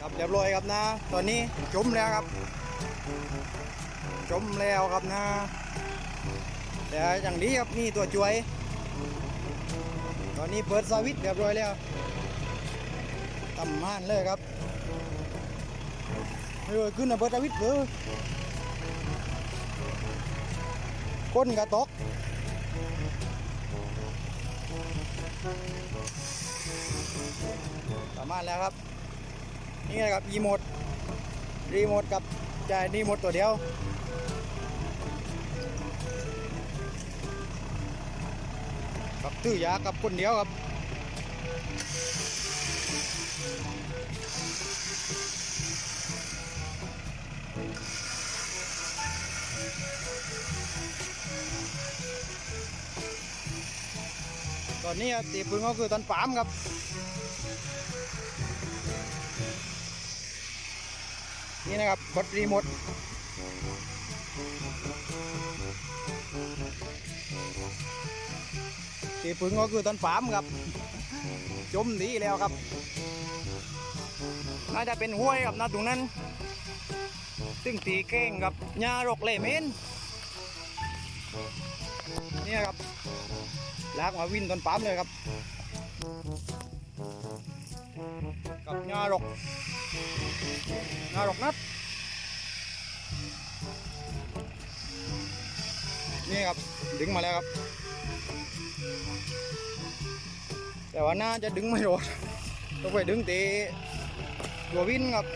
ครับเรียบร้อยครับนะ ตอนนี้จมแล้วครับ จมแล้วครับนะแต่อย่างนี้ครับนี่ตัวช่วย ตอนนี้เปิดสวิตช์เรียบร้อยแล้วตำม่านเลยครับไม่รู้ขึ้นนะเปิดสวิตช์เลยก้นกระตกสามารถแล้วครับ นี่ไงครับรีโมทรีโมทกับจ่ายรีโมทตัวเดียวกับตื้อยากับคนเดียวครับตอนนี้ครับตีปืนก็คือตอนปามครับ นี่นะครับกดรีโมทตีปืนก็คือตอนปามครับ จมดีแล้วครับ น่าจะเป็นห้วยครับนะตรงนั้น ซึ่งตีเก้งกับหญ้ารกเลเมนเนี่ยครับลากมาวิ่นต้นปามเลยครับ กับหญ้ารกหญ้ารกนัดนี่ครับดึงมาแล้วครับ แต่ว่าน่าจะดึงไม่รอดต้องไปดึงตีตัววินครับ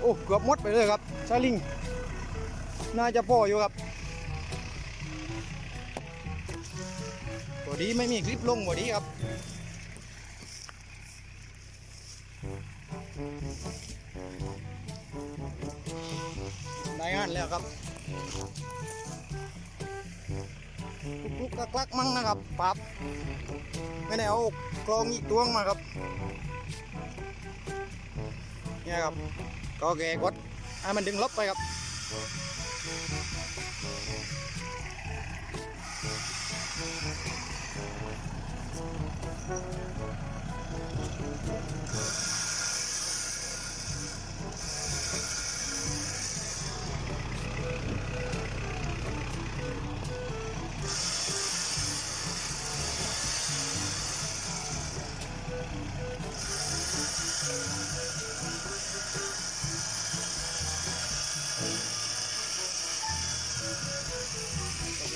โอ้เกือบมดไปเลยครับชาลิง น่าจะพออยู่ครับ ดีไม่มีคลิปลงตัวดีครับได้งานแล้วครับลุกๆกลักๆมั่งนะครับปับไม่ได้เอากลองอีกตวงมาครับเนี่ยครับก็แกกดให้มันดึงลบไปครับ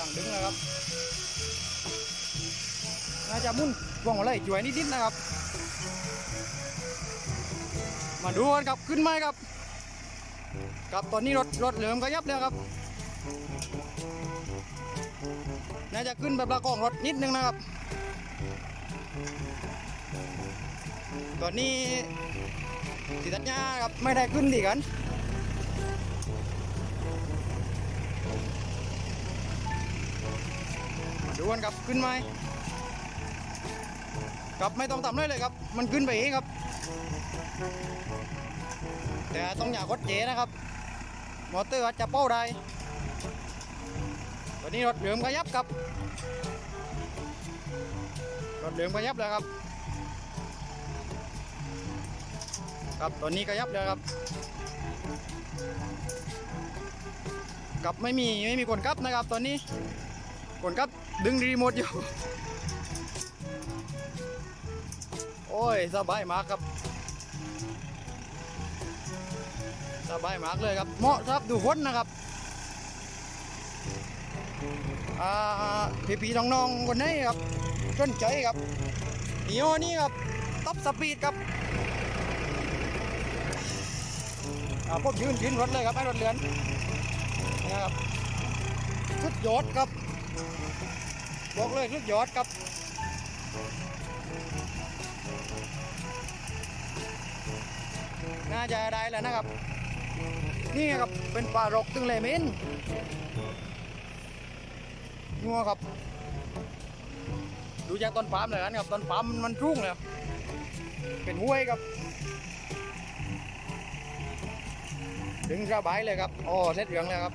งดึงนะครับ น่าจะมุ่นวงอะไรจ่วยนิดๆนะครับ มาดูกันครับขึ้นไหมครับครับตอนนี้รถรถเหลือมก็ยับแล้วครับน่าจะขึ้นแบบละกองรถนิดนึงนะครับ ตอนนี้สิทัญญาครับไม่ได้ขึ้นดีกันมาดูกันครับขึ้นไหม ครับไม่ต้องทำเลยเลยครับ มันขึ้นไปเองครับ แต่ต้องอย่ากดเจนะครับ มอเตอร์อาจจะเป้าได้วันนี้รถเหลือมขยับครับรถเหลือมขยับแล้วครับ ครับตอนนี้ขยับแล้วครับกับไม่มีไม่มีคนกับนะครับ ตอนนี้คนครับดึงรีโมทอยู่ อ้ยสบายมากครับ สบายมากเลยครับ เหมาะครับดูฝนนะครับอ่พี่ๆน้องๆคนนี้ครับสนใจครับอีโอนี่ครับท็อปสปีดครับพวกยืนยืนรถเลยครับให้รถเรือนนะครับสุดยอดครับบอกเลยสุดยอดครับ น่าจะได้แล้วนะครับ นี่ครับเป็นปลารกตึงเลยมินงัวครับ ดูจากต้นปามเลยครับต้นปามมันรุ่งเลยครับเป็นห้วยครับถึงระบายเลยครับอ๋อเส้นเหลืองเลยครับ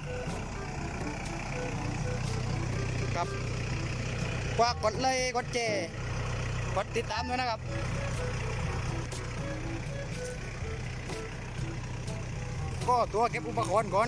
ครับกว่กดเลยกดเจกดติดตามด้วยนะครับ ก็ตัวเก็บอุปกรณ์ก่อน